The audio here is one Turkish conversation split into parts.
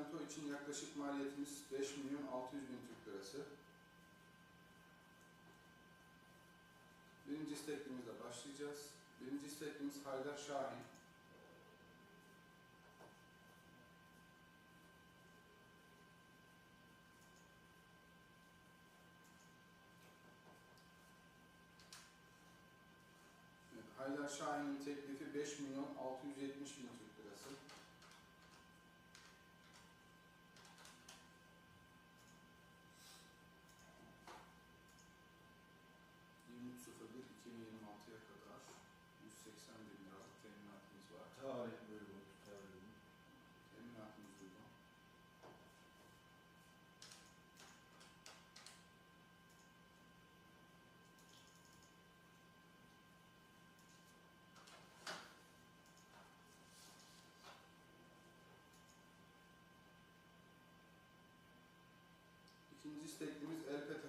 çimento için yaklaşık maliyetimiz 5 milyon 600 bin Türk lirası. Birinci isteklimizle başlayacağız. Birinci isteklimiz Haydar Şahin. Haydar Şahin'in teklifi 5 milyon 670 bin Türk lirası. ...23.01.2026'ya kadar 180 bin liralık teminatımız var. Tarih uygun, tarih uygun. Teminatımız uygun. İkinci isteklimiz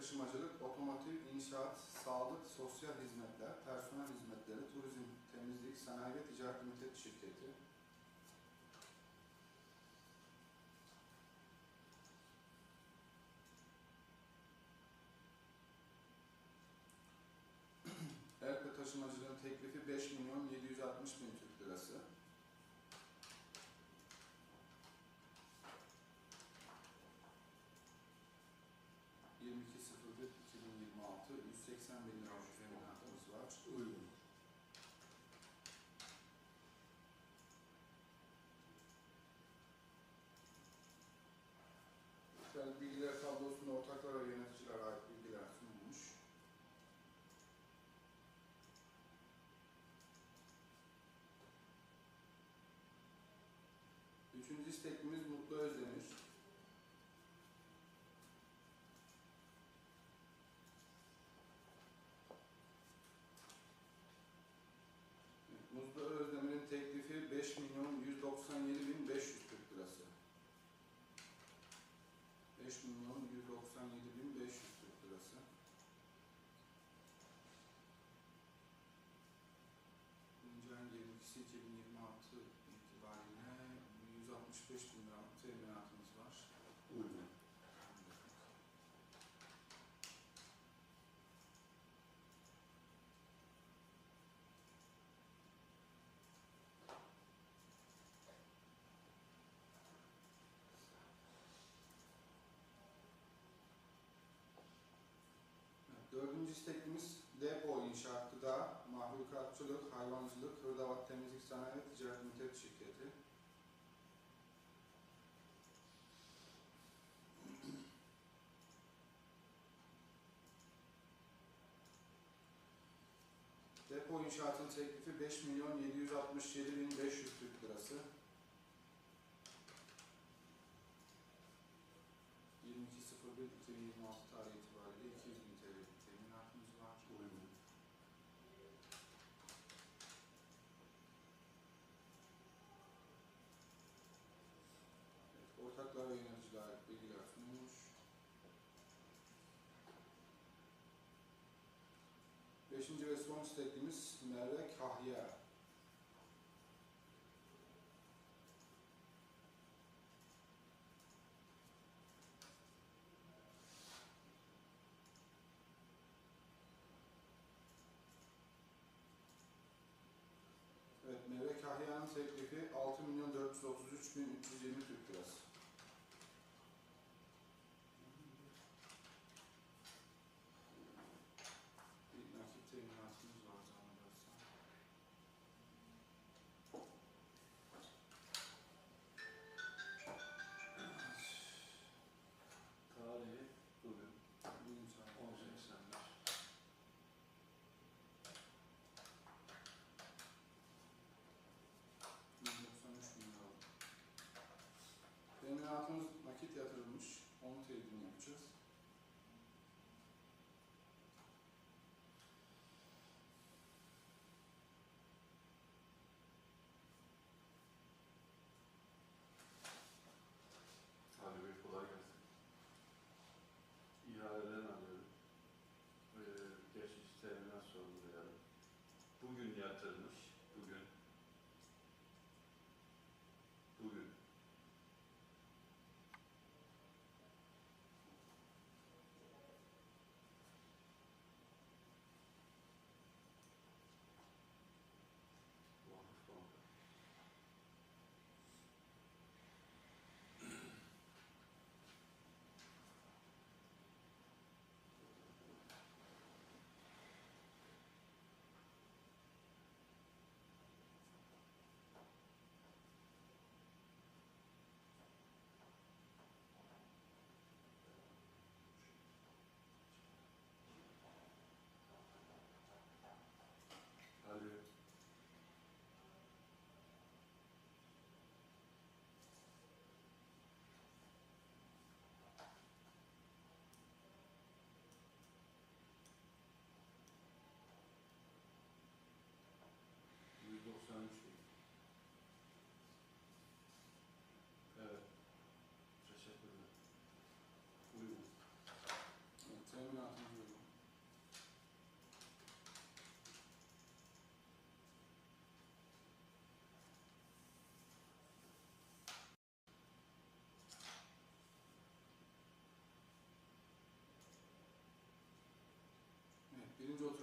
Taşımacılık, Otomotiv, İnşaat, Sağlık, Sosyal Hizmetler, Personel Hizmetleri, Turizm, Temizlik, Sanayi ve Ticaret Limited Şirketi. Elpe taşımacılığın teklifi 5 milyon 760 bin Türk lirası. ...22.01.2026 180 bin lira teminatımız var. Uygun. Yani bilgiler tablosunda ortaklar ve yöneticilere ait bilgiler sunulmuş. Üçüncü isteklimiz Mutlu Özdemir. Mutlu Özdemir'in teklifi 5 milyon 197 bin 500 Türk lirası. 5 milyon 197 bin 500 Türk lirası. Birinci ayın 22'si 2026 itibariyle 165 bin liralık teminatımız var. Uygun. İsteklimiz depo inşaat, gıda, mahlukatçılık, hayvancılık, hırdavat temizlik sanayi ve ticaret limited şirketi. Depo inşaatın teklifi 5 milyon 767 bin 500 Türk lirası. 22.01.2026 tarihi itibariyle 200 bin TL teminatımız var. Uygun. Evet, ortaklar ve yöneticiler bilgiler sunulmuş. Ve son isteklimiz Merve Kahya. Evet, Merve Kahya'nın teklifi 6 milyon 433 bin 320 Türk lirası. ihtiyaclarımız Birinci oturum